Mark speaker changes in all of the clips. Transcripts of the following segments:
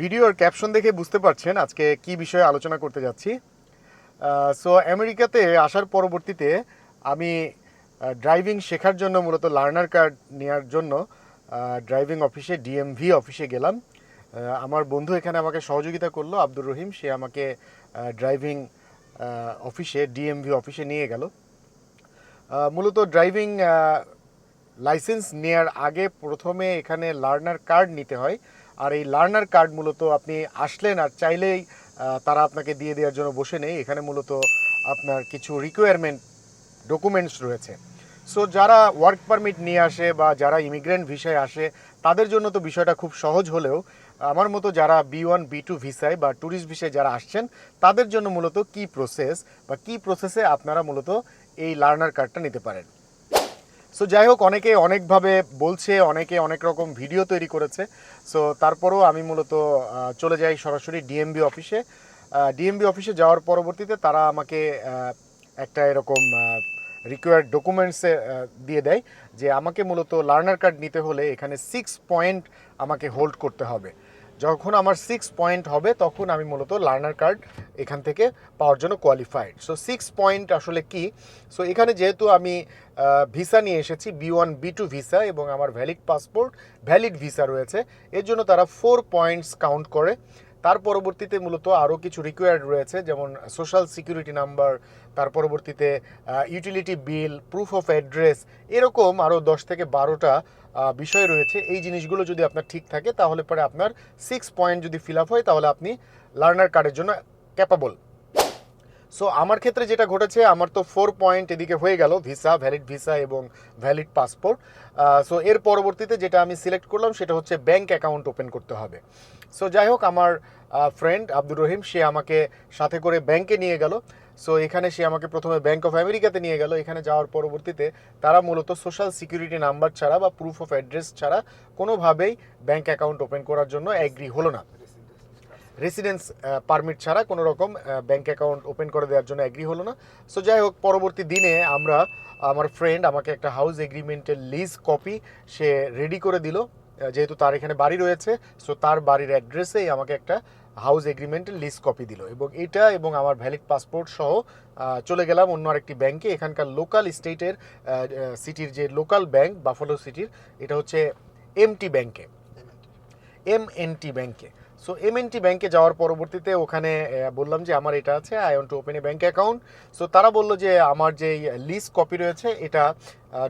Speaker 1: ভিডিওর ক্যাপশন দেখে বুঝতে পারছেন আজকে কি বিষয়ে আলোচনা করতে যাচ্ছি। সো আমেরিকাতে আসার পরবর্তীতে আমি ড্রাইভিং শেখার জন্য মূলত লার্নার কার্ড নেওয়ার জন্য ড্রাইভিং অফিসে ডিএমভি অফিসে গেলাম। আমার বন্ধু এখানে আমাকে সহযোগিতা করল, আব্দুর রহিম। সে আমাকে ড্রাইভিং অফিসে ডিএমভি অফিসে নিয়ে গেল। মূলত ড্রাইভিং লাইসেন্স নেয়ার আগে প্রথমে এখানে লার্নার কার্ড নিতে হয়। আর এই লার্নার কার্ড মূলত আপনি আসলেন আর চাইলেই তারা আপনাকে দিয়ে দেওয়ার জন্য বসে নেই। এখানে মূলত আপনার কিছু রিকোয়ারমেন্ট ডকুমেন্টস রয়েছে। সো যারা ওয়ার্ক পারমিট নিয়ে আসে বা যারা ইমিগ্রেন্ট ভিসায় আসে, তাদের জন্য তো বিষয়টা খুব সহজ হলেও, আমার মতো যারা বি ওয়ান বি টু ভিসায় বা ট্যুরিস্ট ভিসায় যারা আসছেন, তাদের জন্য মূলত কি প্রসেস বা কি প্রসেসে আপনারা মূলত এই লার্নার কার্ডটা নিতে পারেন। সো যাই হোক অনেকে অনেকভাবে বলছে, অনেকে অনেক রকম ভিডিও তৈরি করেছে। সো তারপরেও আমি মূলত চলে যাই সরাসরি ডিএমবি অফিসে ডিএমবি অফিসে যাওয়ার পরবর্তীতে তারা আমাকে একটা এরকম রিকোয়ার্ড ডকুমেন্টসে দিয়ে দেয় যে আমাকে মূলত লার্নার কার্ড নিতে হলে এখানে সিক্স পয়েন্ট আমাকে হোল্ড করতে হবে। যখন আমার সিক্স পয়েন্ট হবে, তখন আমি মূলত লার্নার কার্ড এখান থেকে পাওয়ার জন্য কোয়ালিফাইড সো সিক্স পয়েন্ট আসলে কি? সো এখানে যেহেতু আমি ভিসা নিয়ে এসেছি B one B two visa এবং আমার ভ্যালিড পাসপোর্ট ভ্যালিড ভিসা রয়েছে, এর জন্য তারা ফোর পয়েন্টস কাউন্ট করে। তার পরবর্তীতে মূলত আরও কিছু রিকোয়ার্ড রয়েছে, যেমন সোশ্যাল সিকিউরিটি নাম্বার তার পরবর্তীতে utility bill proof of address এরকম আরও দশ থেকে বারোটা বিষয় রয়েছে। এই জিনিসগুলো যদি আপনার ঠিক থাকে, তাহলে পরে আপনার সিক্স পয়েন্ট যদি ফিল আপ হয়, তাহলে আপনি লার্নার কার্ডের জন্য ক্যাপাবল সো আমার ক্ষেত্রে যেটা ঘটেছে, আমার তো ফোর পয়েন্ট এদিকে হয়ে গেল ভিসা ভ্যালিড ভিসা এবং ভ্যালিড পাসপোর্ট সো এর পরবর্তীতে যেটা আমি সিলেক্ট করলাম, সেটা হচ্ছে ব্যাংক অ্যাকাউন্ট ওপেন করতে হবে। সো যাই হোক, আমার ফ্রেন্ড আব্দুর রহিম, সে আমাকে সাথে করে ব্যাংকে নিয়ে গেল। সো এখানে সে আমাকে প্রথমে ব্যাংক অফ আমেরিকাতে নিয়ে গেল। এখানে যাওয়ার পরবর্তীতে তারা মূলত সোশ্যাল সিকিউরিটি নাম্বার ছাড়া বা প্রুফ অফ অ্যাড্রেস ছাড়া কোনোভাবেই ব্যাংক অ্যাকাউন্ট ওপেন করার জন্য অ্যাগ্রি হলো না। রেসিডেন্স পারমিট ছাড়া কোনো রকম ব্যাংক অ্যাকাউন্ট ওপেন করে দেওয়ার জন্য অ্যাগ্রি হলো না। সো যাই হোক, পরবর্তী দিনে আমরা, আমার ফ্রেন্ড আমাকে একটা হাউস এগ্রিমেন্টের লিজ কপি সে রেডি করে দিল। যেহেতু তার এখানে বাড়ি রয়েছে সো তার বাড়ির অ্যাড্রেসেই আমাকে একটা হাউস এগ্রিমেন্টের লিস্ট কপি দিল। এবং এটা এবং আমার ভ্যালিড পাসপোর্ট সহ চলে গেলাম অন্য আরেকটি ব্যাংকে এখানকার লোকাল স্টেটের সিটির যে লোকাল ব্যাংক বাফালো সিটির এটা হচ্ছে এমটি ব্যাংকে এম এন টি ব্যাংকে সো এমএনটি ব্যাংকে যাওয়ার পরবর্তীতে ওখানে বললাম যে আমার এটা আছে I want to open a bank account so তারা বলল যে আমার যে লিস্ট কপি রয়েছে, এটা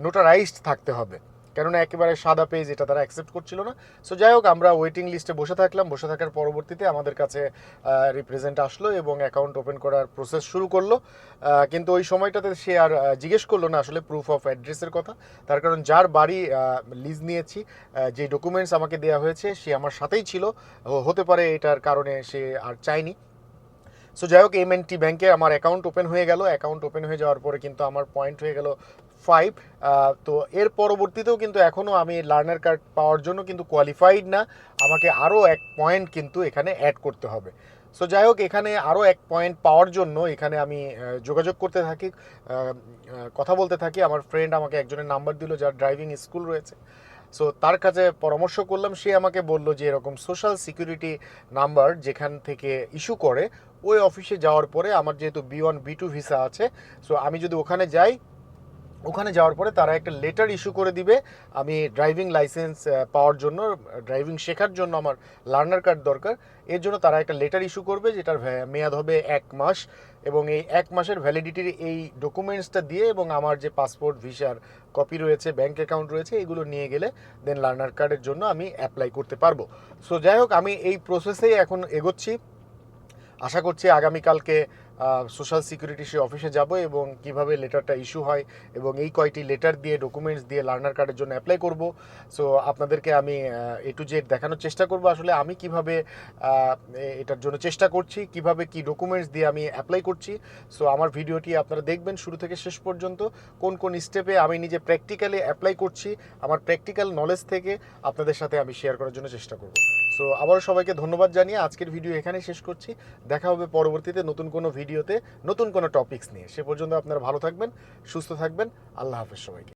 Speaker 1: নোটারাইজড থাকতে হবে। কেননা একেবারে সাদা পেজ এটা তারা অ্যাকসেপ্ট করছিল না। সো যাই হোক, আমরা ওয়েটিং লিস্টে বসে থাকলাম। বসে থাকার পরবর্তীতে আমাদের কাছে রিপ্রেজেন্ট আসলো এবং অ্যাকাউন্ট ওপেন করার প্রসেস শুরু করল। কিন্তু ওই সময়টাতে সে আর জিজ্ঞেস করল না আসলে প্রুফ অফ অ্যাড্রেসের কথা। তার কারণ যার বাড়ি লিজ নিয়েছি যে ডকুমেন্টস আমাকে দেওয়া হয়েছে, সে আমার সাথেই ছিল। হতে পারে এটার কারণে সে আর চায়নি। সো যাই হোক এম এন টি ব্যাংকে আমার অ্যাকাউন্ট ওপেন হয়ে গেল। অ্যাকাউন্ট ওপেন হয়ে যাওয়ার পরে কিন্তু আমার পয়েন্ট হয়ে গেল ফাইভ তো এর পরবর্তীতেও কিন্তু এখনও আমি লার্নার কার্ড পাওয়ার জন্য কিন্তু কোয়ালিফাইড না। আমাকে আরও এক পয়েন্ট কিন্তু এখানে অ্যাড করতে হবে। সো যাই হোক, এখানে আরও এক পয়েন্ট পাওয়ার জন্য এখানে আমি যোগাযোগ করতে থাকি কথা বলতে থাকি। আমার ফ্রেন্ড আমাকে একজনের নাম্বার দিল, যার ড্রাইভিং স্কুল রয়েছে। সো তার কাছে পরামর্শ করলাম, সে আমাকে বলল যে এরকম সোশ্যাল সিকিউরিটি নাম্বার যেখান থেকে ইস্যু করে, ওই অফিসে যাওয়ার পরে আমার যেহেতু B one B two visa আছে সো আমি যদি ওখানে যাই ওখানে যাওয়ার পরে তারা একটা লেটার ইস্যু করে দিবে। আমি ড্রাইভিং লাইসেন্স পাওয়ার জন্য ড্রাইভিং শেখার জন্য আমার লার্নার কার্ড দরকার। এর জন্য তারা একটা লেটার ইস্যু করবে যেটার মেয়াদ হবে এক মাস এবং এই এক মাসের ভ্যালিডিটির এই ডকুমেন্টসটা দিয়ে এবং আমার যে পাসপোর্ট ভিসার কপি রয়েছে ব্যাংক অ্যাকাউন্ট রয়েছে, এগুলো নিয়ে গেলে দেন লার্নার কার্ডের জন্য আমি অ্যাপ্লাই করতে পারব। সো যাই হোক, আমি এই প্রসেসেই এখন এগোচ্ছি। আশা করছি আগামীকালকে সোশ্যাল সিকিউরিটি সে অফিসে যাব এবং কীভাবে লেটারটা ইস্যু হয় এবং এই কয়টি লেটার দিয়ে ডকুমেন্টস দিয়ে লার্নার কার্ডের জন্য অ্যাপ্লাই করব। সো আপনাদেরকে আমি এ টু জেড দেখানোর চেষ্টা করব। আসলে আমি কীভাবে এটার জন্য চেষ্টা করছি, কীভাবে কি ডকুমেন্টস দিয়ে আমি অ্যাপ্লাই করছি। সো আমার ভিডিওটি আপনারা দেখবেন শুরু থেকে শেষ পর্যন্ত। কোন কোন স্টেপে আমি নিজে প্র্যাকটিক্যালি অ্যাপ্লাই করছি, আমার প্র্যাকটিক্যাল নলেজ থেকে আপনাদের সাথে আমি শেয়ার করার জন্য চেষ্টা করব। সো আবারও সবাইকে ধন্যবাদ জানিয়ে আজকের ভিডিও এখানে শেষ করছি। দেখা হবে পরবর্তীতে নতুন কোনো ভিডিওতে নতুন কোনো টপিকস নিয়ে। সে পর্যন্ত আপনারা ভালো থাকবেন, সুস্থ থাকবেন। আল্লাহ হাফেজ সবাইকে।